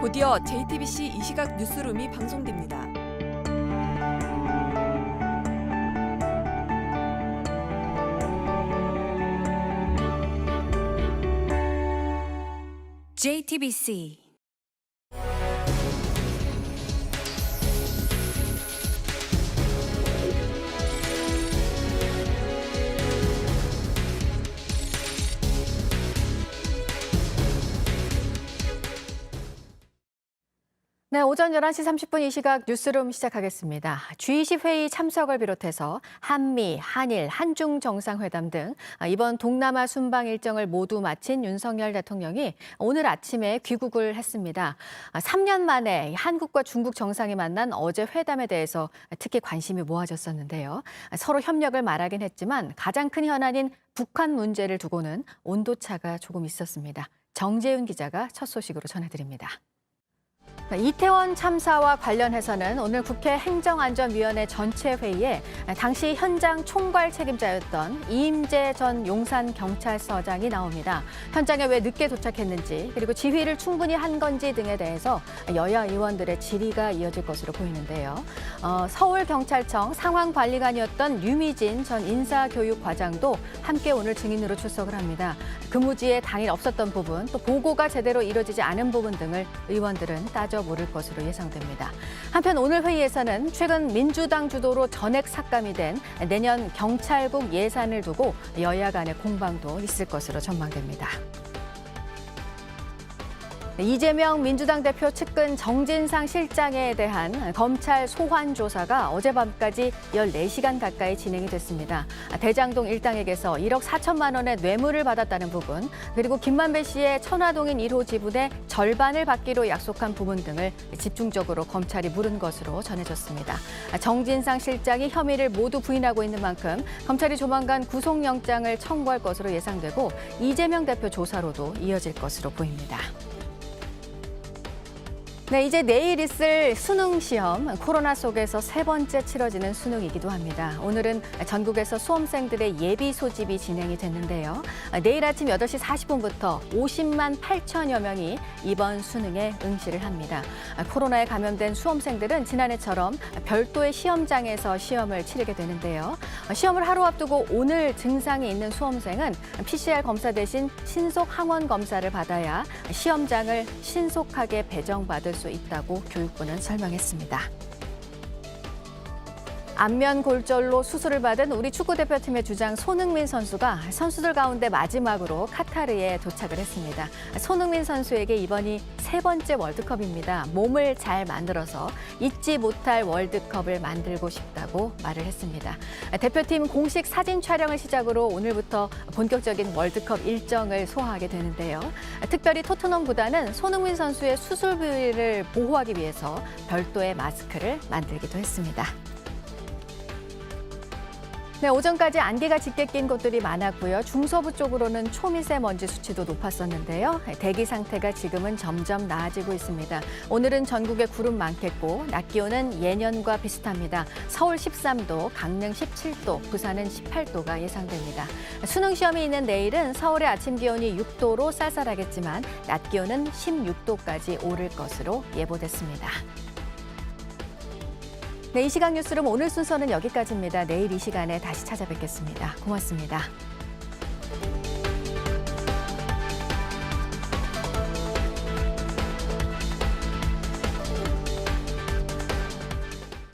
곧이어 JTBC 이 시각 뉴스룸이 방송됩니다. JTBC 네, 오전 11시 30분 이 시각 뉴스룸 시작하겠습니다. G20 회의 참석을 비롯해서 한미, 한일, 한중 정상회담 등 이번 동남아 순방 일정을 모두 마친 윤석열 대통령이 오늘 아침에 귀국을 했습니다. 3년 만에 한국과 중국 정상이 만난 어제 회담에 대해서 특히 관심이 모아졌었는데요. 서로 협력을 말하긴 했지만 가장 큰 현안인 북한 문제를 두고는 온도차가 조금 있었습니다. 정재윤 기자가 첫 소식으로 전해드립니다. 이태원 참사와 관련해서는 오늘 국회 행정안전위원회 전체 회의에 당시 현장 총괄 책임자였던 이임재 전 용산 경찰서장이 나옵니다. 현장에 왜 늦게 도착했는지 그리고 지휘를 충분히 한 건지 등에 대해서 여야 의원들의 질의가 이어질 것으로 보이는데요. 어, 서울경찰청 상황관리관이었던 류미진 전 인사교육과장도 함께 오늘 증인으로 출석을 합니다. 근무지에 당일 없었던 부분, 또 보고가 제대로 이루어지지 않은 부분 등을 의원들은 따져 물을 것으로 예상됩니다. 한편 오늘 회의에서는 최근 민주당 주도로 전액 삭감이 된 내년 경찰국 예산을 두고 여야 간의 공방도 있을 것으로 전망됩니다. 네, 이재명 민주당 대표 측근 정진상 실장에 대한 검찰 소환 조사가 어젯밤까지 14시간 가까이 진행이 됐습니다. 대장동 일당에게서 1억 4천만 원의 뇌물을 받았다는 부분, 그리고 김만배 씨의 천화동인 1호 지분의 절반을 받기로 약속한 부분 등을 집중적으로 검찰이 물은 것으로 전해졌습니다. 정진상 실장이 혐의를 모두 부인하고 있는 만큼 검찰이 조만간 구속영장을 청구할 것으로 예상되고 이재명 대표 조사로도 이어질 것으로 보입니다. 네, 이제 내일 있을 수능 시험 코로나 속에서 세 번째 치러지는 수능이기도 합니다. 오늘은 전국에서 수험생들의 예비 소집이 진행이 됐는데요. 내일 아침 8시 40분부터 50만 8천여 명이 이번 수능에 응시를 합니다. 코로나에 감염된 수험생들은 지난해처럼 별도의 시험장에서 시험을 치르게 되는데요. 시험을 하루 앞두고 오늘 증상이 있는 수험생은 PCR 검사 대신 신속 항원 검사를 받아야 시험장을 신속하게 배정받을 수 있다고 교육부는 설명했습니다. 안면 골절로 수술을 받은 우리 축구 대표팀의 주장 손흥민 선수가 선수들 가운데 마지막으로 카타르에 도착을 했습니다. 손흥민 선수에게 이번이 세 번째 월드컵입니다. 몸을 잘 만들어서 잊지 못할 월드컵을 만들고 싶다고 말을 했습니다. 대표팀 공식 사진 촬영을 시작으로 오늘부터 본격적인 월드컵 일정을 소화하게 되는데요. 특별히 토트넘 구단은 손흥민 선수의 수술 부위를 보호하기 위해서 별도의 마스크를 만들기도 했습니다. 네, 오전까지 안개가 짙게 낀 곳들이 많았고요. 중서부 쪽으로는 초미세먼지 수치도 높았었는데요. 대기 상태가 지금은 점점 나아지고 있습니다. 오늘은 전국에 구름 많겠고 낮 기온은 예년과 비슷합니다. 서울 13도, 강릉 17도, 부산은 18도가 예상됩니다. 수능 시험이 있는 내일은 서울의 아침 기온이 6도로 쌀쌀하겠지만 낮 기온은 16도까지 오를 것으로 예보됐습니다. 네, 이 시각 뉴스룸 오늘 순서는 여기까지입니다. 내일 이 시간에 다시 찾아뵙겠습니다. 고맙습니다.